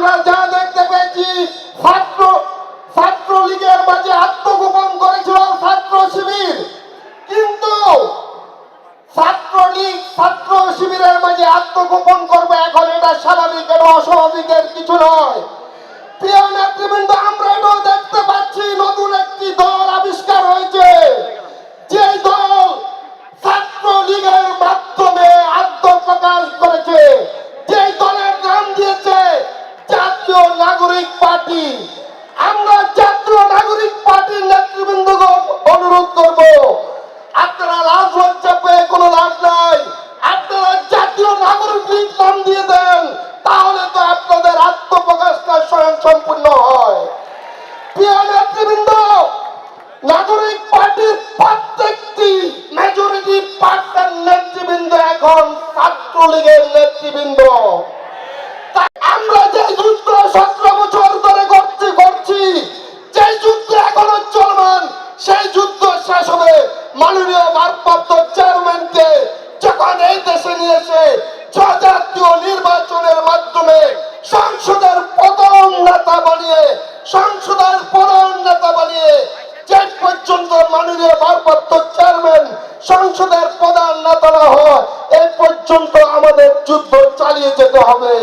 আমরা যা দেখতে পেয়েছি, ছাত্র ছাত্র লীগের মাঝে আত্মগোপন করেছিল ছাত্র শিবির। কিন্তু ছাত্রলীগ, ছাত্র শিবিরের মাঝে আত্মগোপন করবে এখন এটা স্বাভাবিক এটা অস্বাভাবিকের কিছু নয়। প্রিয় নেতৃবৃন্দ, আমরা এটাও দেখতে পাচ্ছি, নতুন একটি দল আবিষ্কার হয়েছে। যে দল ছাত্র লীগের মাধ্যমে আত্মপ্রকাশ করেছে নাগরিক পার্টি। আমরা জাতীয় নাগরিক পার্টির নেতৃবৃন্দকে অনুরোধ করব, আপনারা লজ্জা পেয়ে কোনো লাভ নাই। আপনারা জাতীয় নাগরিক লীগ নাম দিয়ে দেন, তাহলে তো আপনাদের আত্মপ্রকাশটা স্বয়ং সম্পূর্ণ হয়। প্রিয় নেতৃবৃন্দ, নাগরিক পার্টির প্রত্যেকটি মেজরিটি পার্টির নেতৃবৃন্দ এখন ছাত্রলীগের নেতৃবৃন্দ। আমরা যে যুদ্ধ সেই যুদ্ধ শেষ হবে। মাননীয় ভারপ্রাপ্ত চেয়ারম্যানকে যখন এই দেশে নিয়ে এসে জাতীয় নির্বাচনের মাধ্যমে সংসদের প্রধান নেতা বানিয়ে, সংসদের প্রধান নেতা বানিয়ে, যে পর্যন্ত মাননীয় ভারপ্রাপ্ত চেয়ারম্যান সংসদের প্রধান নেতা না হয় এই পর্যন্ত আমাদের যুদ্ধ চালিয়ে যেতে হবে।